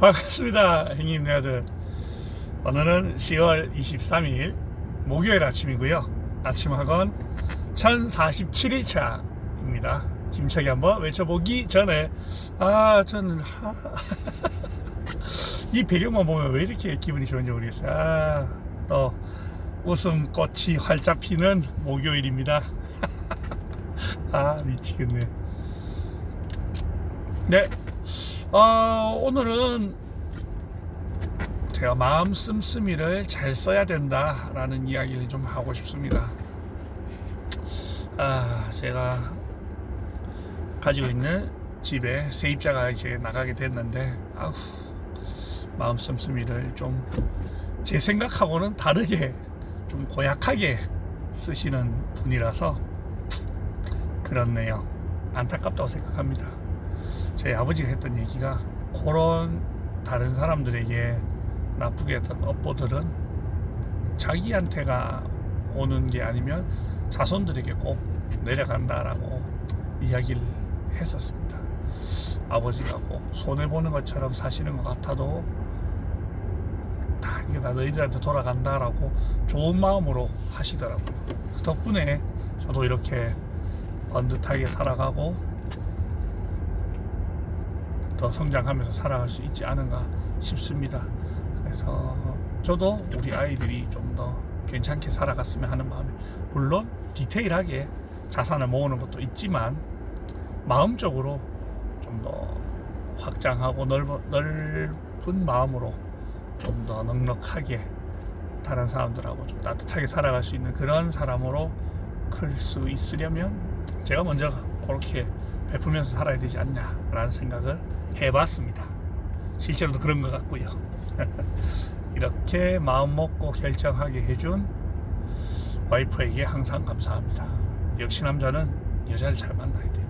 반갑습니다 형님. 내 아들. 오늘은 10월 23일 목요일 아침이고요. 아침 학원 1047일차입니다. 힘차게 한번 외쳐보기 전에. 아 저는 하... 이 배경만 보면 왜 이렇게 기분이 좋은지 모르겠어요. 아, 또 웃음꽃이 활짝 피는 목요일입니다. 아 미치겠네. 네 어, 오늘은 제가 마음 씀씀이를 잘 써야 된다라는 이야기를 좀 하고 싶습니다. 아, 제가 가지고 있는 집에 세입자가 이제 나가게 됐는데, 아우, 마음 씀씀이를 좀 제 생각하고는 다르게 좀 고약하게 쓰시는 분이라서 그렇네요. 안타깝다고 생각합니다. 제 아버지가 했던 얘기가 그런 다른 사람들에게 나쁘게 했던 업보들은 자기한테가 오는 게 아니면 자손들에게 꼭 내려간다라고 이야기를 했었습니다. 아버지가 꼭 손해 보는 것처럼 사시는 것 같아도 다 이게 다 너희들한테 돌아간다라고 좋은 마음으로 하시더라고요. 그 덕분에 저도 이렇게 번듯하게 살아가고 더 성장하면서 살아갈 수 있지 않은가 싶습니다. 그래서 저도 우리 아이들이 좀 더 괜찮게 살아갔으면 하는 마음이 물론 디테일하게 자산을 모으는 것도 있지만 마음적으로 좀 더 확장하고 넓어, 넓은 마음으로 좀 더 넉넉하게 다른 사람들하고 좀 따뜻하게 살아갈 수 있는 그런 사람으로 클 수 있으려면 제가 먼저 그렇게 베풀면서 살아야 되지 않냐라는 생각을 해봤습니다. 실제로도 그런 것 같고요. 이렇게 마음 먹고 결정하게 해준 와이프에게 항상 감사합니다. 역시 남자는 여자를 잘 만나야 돼요.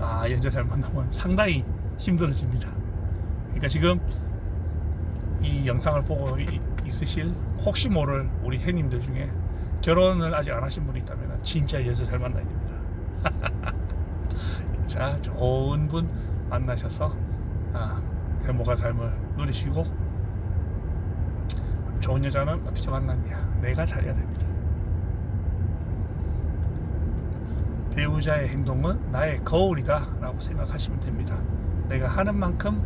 아, 여자 잘 만나면 상당히 힘들어집니다. 그러니까 지금 이 영상을 보고 이- 있으실 혹시 모를 우리 해님들 중에 결혼을 아직 안 하신 분이 있다면 진짜 여자 잘 만나야 됩니다. 자, 좋은 분 만나셔서 아, 행복한 삶을 누리시고 좋은 여자는 어떻게 만났냐? 내가 잘해야 됩니다. 배우자의 행동은 나의 거울이다 라고 생각하시면 됩니다. 내가 하는 만큼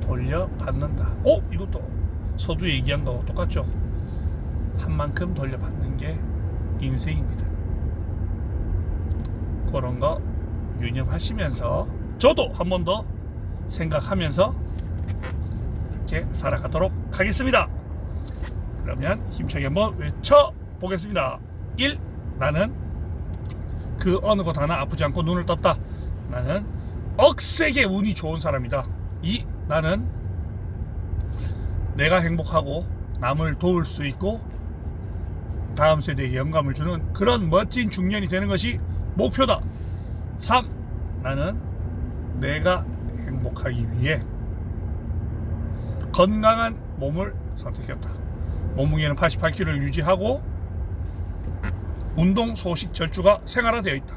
돌려받는다. 오, 이것도 서두 얘기한 거하고 똑같죠? 한 만큼 돌려받는 게 인생입니다. 그런 거 유념하시면서 저도 한 번 더 생각하면서 이렇게 살아가도록 하겠습니다. 그러면 힘차게 한번 외쳐 보겠습니다. 1. 나는 그 어느 것 하나 아프지 않고 눈을 떴다. 나는 억세게 운이 좋은 사람이다. 2. 나는 내가 행복하고 남을 도울 수 있고 다음 세대에 영감을 주는 그런 멋진 중년이 되는 것이 목표다. 3. 나는 내가 행복하기 위해 건강한 몸을 선택했다. 몸무게는 88kg를 유지하고 운동 소식 절주가 생활화되어 있다.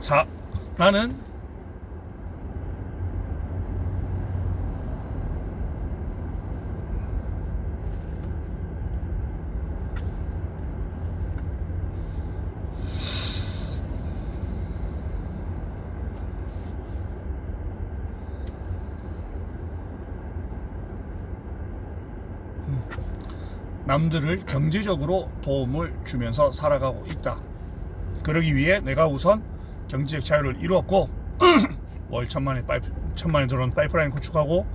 4. 나는 남들을 경제적으로 도움을 주면서 살아가고 있다. 그러기 위해 내가 우선 경제적 자유를 이루었고 월 천만에 파이프 천만에 들어온 파이프라인 구축하고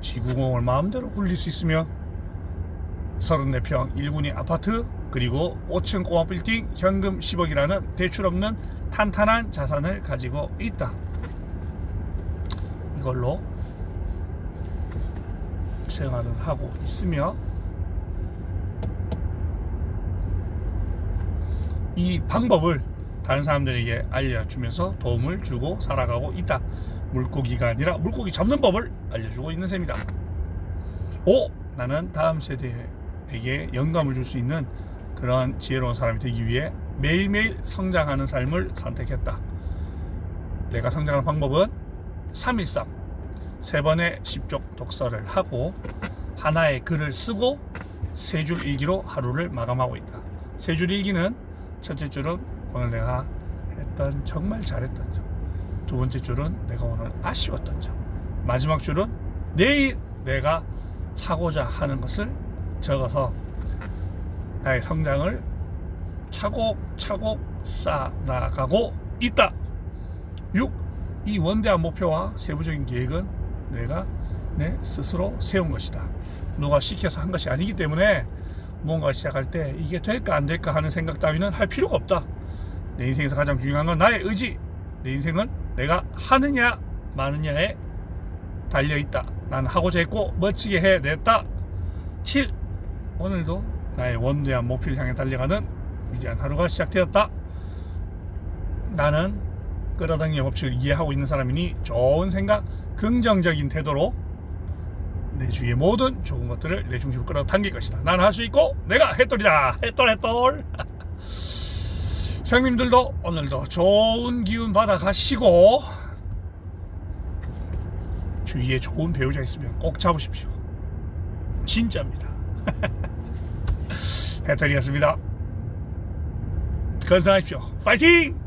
지구공을 마음대로 굴릴 수 있으며 34평 1군이 아파트 그리고 5층 꼬마 빌딩 현금 10억이라는 대출 없는 탄탄한 자산을 가지고 있다. 이걸로 생활을 하고 있으며 이 방법을 다른 사람들에게 알려주면서 도움을 주고 살아가고 있다. 물고기가 아니라 물고기 잡는 법을 알려주고 있는 셈이다. 5. 나는 다음 세대에게 영감을 줄 수 있는 그러한 지혜로운 사람이 되기 위해 매일매일 성장하는 삶을 선택했다. 내가 성장하는 방법은 313 세 번의 십족 독서를 하고 하나의 글을 쓰고 세 줄 일기로 하루를 마감하고 있다. 세 줄 일기는 첫째 줄은 오늘 내가 했던 정말 잘했던 점. 두 번째 줄은 내가 오늘 아쉬웠던 점. 마지막 줄은 내일 내가 하고자 하는 것을 적어서 나의 성장을 차곡차곡 쌓아나가고 있다. 6. 이 원대한 목표와 세부적인 계획은 내가 내 스스로 세운 것이다. 누가 시켜서 한 것이 아니기 때문에 무언가를 시작할 때 이게 될까 안 될까 하는 생각 따위는 할 필요가 없다. 내 인생에서 가장 중요한 건 나의 의지. 내 인생은 내가 하느냐 마느냐에 달려 있다. 난 하고자 했고 멋지게 해냈다. 7. 오늘도 나의 원대한 목표를 향해 달려가는 위대한 하루가 시작되었다. 나는 끌어당김의 법칙을 이해하고 있는 사람이니 좋은 생각, 긍정적인 태도로 내 주위의 모든 좋은 것들을 내 중심으로 끌어당길 것이다. 나는 할수 있고 내가 해돌이다. 해돌 해돌. 형님들도 오늘도 좋은 기운 받아 가시고 주위에 좋은 배우자 있으면 꼭 잡으십시오. 진짜입니다. 해탈이었습니다. 건강하십시오. 파이팅!